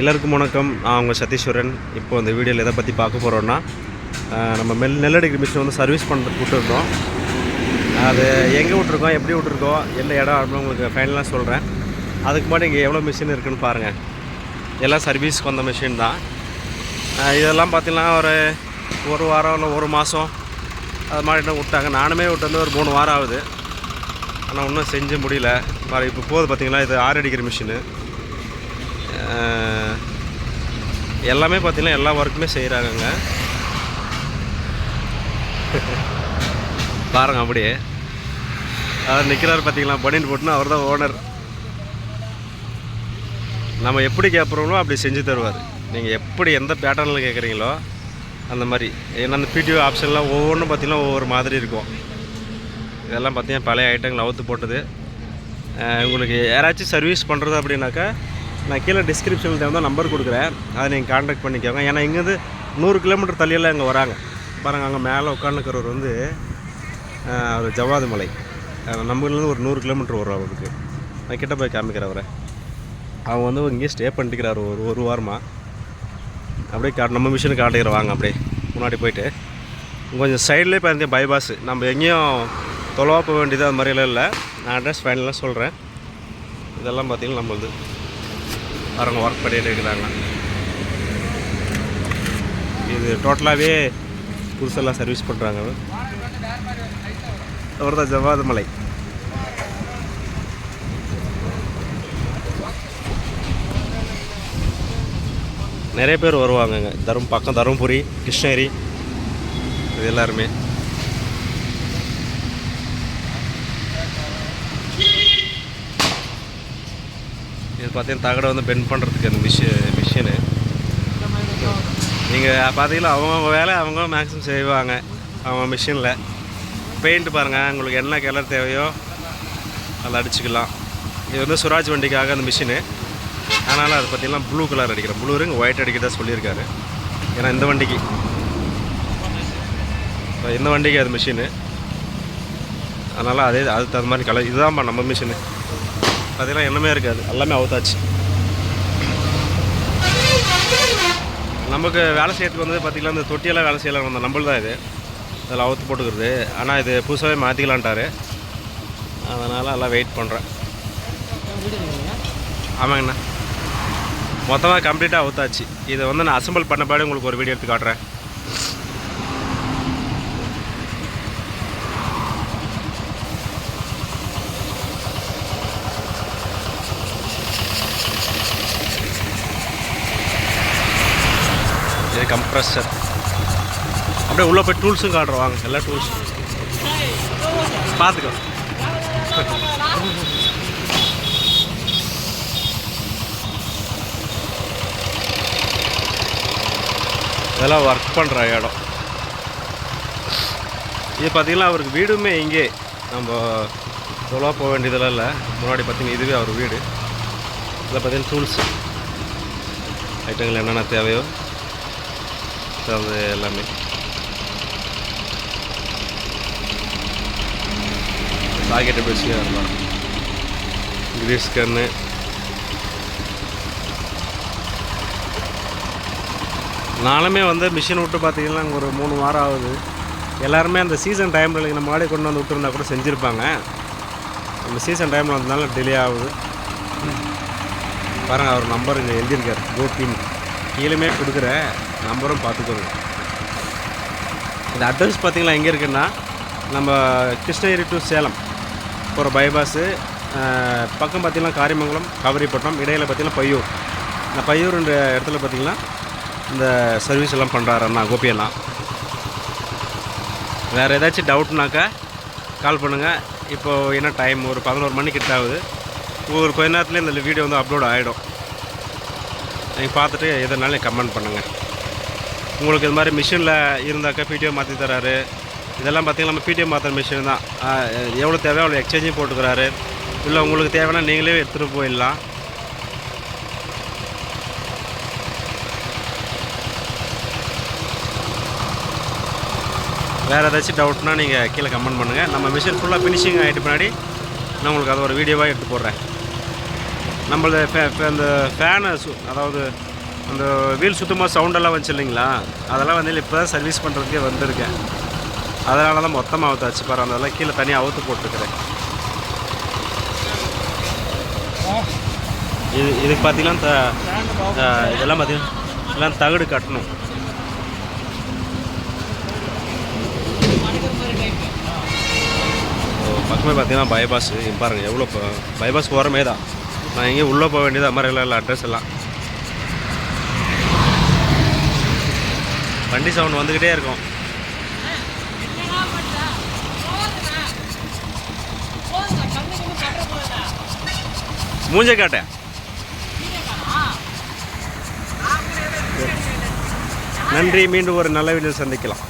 எல்லாருக்கும் வணக்கம். நான் உங்கள் சதீஸ்வரன் இப்போ இந்த வீடியோவில் எதை பற்றி பார்க்க போகிறோன்னா நம்ம மெல் நெல்லடிக்கிற மிஷின் வந்து சர்வீஸ் பண்ணுறதுக்கு விட்டுருந்தோம். அது எங்கே விட்ருக்கோம் எப்படி விட்ருக்கோம் எந்த இடம் அப்படின்னு உங்களுக்கு ஃபைனலாக சொல்கிறேன் அதுக்கு முன்னாடி இங்கே எவ்வளோ மிஷின் இருக்குன்னு பாருங்கள் எல்லாம் சர்வீஸ்க்கு வந்த மிஷின் தான். இதெல்லாம் பார்த்திங்கன்னா ஒரு ஒரு வாரம் இல்லை ஒரு மாதம் அது மாதிரி விட்டாங்க. நானுமே விட்டு வந்து ஒரு மூணு வாரம் ஆகுது. ஆனால் இன்னும் செஞ்சு முடியல. இப்போ போகுது பார்த்திங்கன்னா இது ஆறு அடிக்கிற மிஷினு எல்லாமே பார்த்திங்கன்னா எல்லா ஒர்க்குமே செய்கிறாங்கங்க பாருங்க அப்படியே. அவர் நிற்கிறார் பார்த்தீங்களா? பனியன் போட்டுன்னு அவர் தான் ஓனர் நம்ம எப்படி கேட்குறோங்களோ அப்படி செஞ்சு தருவார். நீங்கள் எப்படி எந்த பேட்டர்னில் கேட்குறீங்களோ அந்த மாதிரி. ஏன்னா அந்த பிடிஓ ஆப்ஷன்லாம் ஒவ்வொன்றும் பார்த்தீங்கன்னா ஒவ்வொரு மாதிரி இருக்கும். இதெல்லாம் பார்த்தீங்கன்னா பழைய ஐட்டங்கள் அவுத்து போட்டது. உங்களுக்கு யாராச்சும் சர்வீஸ் பண்ணுறது அப்படின்னாக்கா நான் கீழே டிஸ்கிரிப்ஷனில் தகுந்த நம்பர் கொடுக்குறேன். அதை நீங்கள் காண்டாக்ட் பண்ணிக்கோங்க. ஏன்னா இங்கேருந்து நூறு கிலோமீட்டர் தள்ளியெல்லாம் இங்கே வராங்க. பாருங்கள் அங்கே மேலே உட்காந்துக்கிறவர் வந்து அவர் ஜவ்வாது மலை. அஹ், நம்ம ஒரு நூறு கிலோமீட்டர் வரும் அவருக்கு. நான் கிட்ட போய் காமிக்கிறேன் அவரை. அவங்க வந்து இங்கேயே ஸ்டே பண்ணிக்கிறாரு ஒரு ஒரு வாரமாக அப்படியே கா நம்ம மிஷினுக்கு காட்டுக்கிற வாங்க அப்படியே. முன்னாடி போயிட்டு. கொஞ்சம் சைட்லேயே பார்த்தீங்க பைபாஸ் நம்ம எங்கேயும் தொலைவா போக வேண்டியது அது மாதிரியெல்லாம் இல்லை. நான் அட்ரஸ் ஃபைனலாக சொல்கிறேன் இதெல்லாம் பார்த்தீங்கன்னா நம்மளது. அவங்க ஒர்க் பண்ணிட்டு இருக்கிறாங்க. இது டோட்டலாகவே புதுசெல்லாம் சர்வீஸ் பண்ணுறாங்க அவர் தான் ஜவ்வாது மலை. நிறைய பேர் வருவாங்கங்க. தரும் பக்கம் தருமபுரி கிருஷ்ணகிரி இது எல்லாருமே. பார்த்தீங்கன்னா தகடை வந்து பெண்ட் பண்ணுறதுக்கு அந்த மிஷி மிஷினு நீங்கள் பார்த்தீங்கன்னா அவங்கவுங்க வேலை அவங்க மேக்ஸிமம் செய்வாங்க அவங்க மிஷினில் பெயிண்ட் பாருங்கள் உங்களுக்கு என்ன கலர் தேவையோ அதில் அடிச்சுக்கலாம். இது வந்து சுராஜ் வண்டிக்காக அந்த மிஷினு அதனால் அது பார்த்தீங்கன்னா ப்ளூ கலர் அடிக்கிறேன் ப்ளூ ரிங் ஒயிட் அடிக்கிறதா சொல்லியிருக்காரு. ஏன்னா இந்த வண்டிக்கு. இந்த வண்டிக்கு அது மிஷினு அதனால் அதே அதுக்கு தகுந்த மாதிரி கலர் இதுதான்ப்பா நம்ம மிஷினு பார்த்தீங்கன்னா என்னமே இருக்காது. எல்லாமே அவுத்தாச்சு. நமக்கு வேலை செய்யறதுக்கு வந்து பார்த்திங்கன்னா இந்த தொட்டியெல்லாம் வேலை செய்யலாம். அந்த நம்பள் தான் இது. அதில் அவுத்து போட்டுக்கிறது. ஆனால் இது புதுசாகவே மாற்றிக்கலான்ட்டாரு அதனால் எல்லாம் வெயிட் பண்ணுறேன் ஆமாங்கண்ணா. மொத்தமாக கம்ப்ளீட்டாக அவுத்தாச்சு. இதை வந்து நான் அசம்பிள் பண்ண பாடி உங்களுக்கு ஒரு வீடியோ எடுத்து காட்டுறேன். கம்ப்ரெஷர் அப்படியே உள்ளே போய் டூல்ஸும் காட்டுறோம். வாங்க எல்லா டூல்ஸும் பார்த்துக்கோ இதெல்லாம் ஒர்க் பண்ணுற இடம். இது பார்த்தீங்கன்னா அவருக்கு வீடுமே இங்கே. நம்ம தொலைவா போக வேண்டியதெல்லாம் இல்லை. முன்னாடி பார்த்தீங்கன்னா இதுவே அவர் வீடு. இதில் பார்த்தீங்கன்னா டூல்ஸ் ஐட்டங்கள் என்னென்ன தேவையோ அது எல்லாமே சாக்கெட்டு பேசியாக இருக்கலாம் கிரீஸ் கன்னு நானுமே வந்து மிஷின் விட்டு பார்த்தீங்கன்னா ஒரு மூணு வாரம் ஆகுது. எல்லாருமே அந்த சீசன் டைமில் நம்ம மாடி கொண்டு வந்து விட்டுருந்தா கூட செஞ்சுருப்பாங்க. அந்த சீசன் டைமில் வந்ததுனால டிலே ஆகுது. பாருங்கள் அவர் நம்பர் இங்கே எழுதியிருக்கார். கோபின் கீழேமே கொடுக்குற நம்பரும் பார்த்துக்கோங்க. இந்த அட்ரஸ் பார்த்திங்களா எங்கே இருக்குன்னா நம்ம கிருஷ்ணகிரி டு சேலம் போகிற பைபாஸு பக்கம் பார்த்திங்கன்னா காரியமங்கலம் காவிரிப்பட்டினம் இடையில் பார்த்தீங்கன்னா பையூர். இந்த பையூர்ன்ற இடத்துல பார்த்தீங்கன்னா இந்த சர்வீஸ் எல்லாம் பண்ணுறாரு அண்ணா கோபியண்ணா வேறு ஏதாச்சும் டவுட்னாக்கா கால் பண்ணுங்கள் இப்போது என்ன டைம் ஒரு பதினோரு மணி கிட்ட ஆகுது. ஒரு கொஞ்ச நேரத்துலேயே இந்த வீடியோ வந்து அப்லோட் ஆகிடும் நீங்கள் பார்த்துட்டு எதனாலும் கமெண்ட் பண்ணுங்கள் உங்களுக்கு இது மாதிரி மிஷினில் இருந்தாக்கா பிடிஓ மாற்றி தராரு. இதெல்லாம் பார்த்தீங்கன்னா நம்ம பிடிஓ மாற்றுற மிஷின் தான். எவ்வளோ தேவையோ அவ்வளோ எக்ஸ்சேஞ்சும் போட்டுக்கிறாரு. இல்லை உங்களுக்கு தேவைன்னா நீங்களே எடுத்துகிட்டு போயிடலாம். வேறு ஏதாச்சும் டவுட்னா நீங்கள் கீழே கமெண்ட் பண்ணுங்கள் நம்ம மிஷின் ஃபுல்லாக ஃபினிஷிங் ஆகிட்டு பின்னாடி நான் உங்களுக்கு அதை ஒரு வீடியோவாக எடுத்து போடுறேன். நம்மளது அந்த ஃபேனு அதாவது அந்த வீல் சுத்தமாக சவுண்டெல்லாம் வந்துச்சு இல்லைங்களா? அதெல்லாம் வந்து இப்போ தான் சர்வீஸ் பண்ணுறதுக்கே வந்திருக்கேன். அதனால தான் மொத்தமாக அவுத்தாச்சு. பாரு அதெல்லாம் கீழே தனியாக அவுத்து போட்டுருக்குறேன். இது இதுக்கு பார்த்தீங்கன்னா த இதெல்லாம் பார்த்தீங்கன்னா எல்லாம் தகடு கட்டணும். பக்கமே பார்த்தீங்கன்னா பைபாஸ் பாருங்கள் எவ்வளோ பைபாஸ் போகிறமே தான் நான் எங்கேயும் உள்ளே போக வேண்டியது? அது மாதிரி எல்லாம் அட்ரஸ் எல்லாம். வண்டி சவுண்ட் வந்துக்கிட்டே இருக்கும். மூஞ்ச காட்ட. நன்றி மீண்டும் ஒரு நல்ல வீடியோ சந்திக்கலாம்.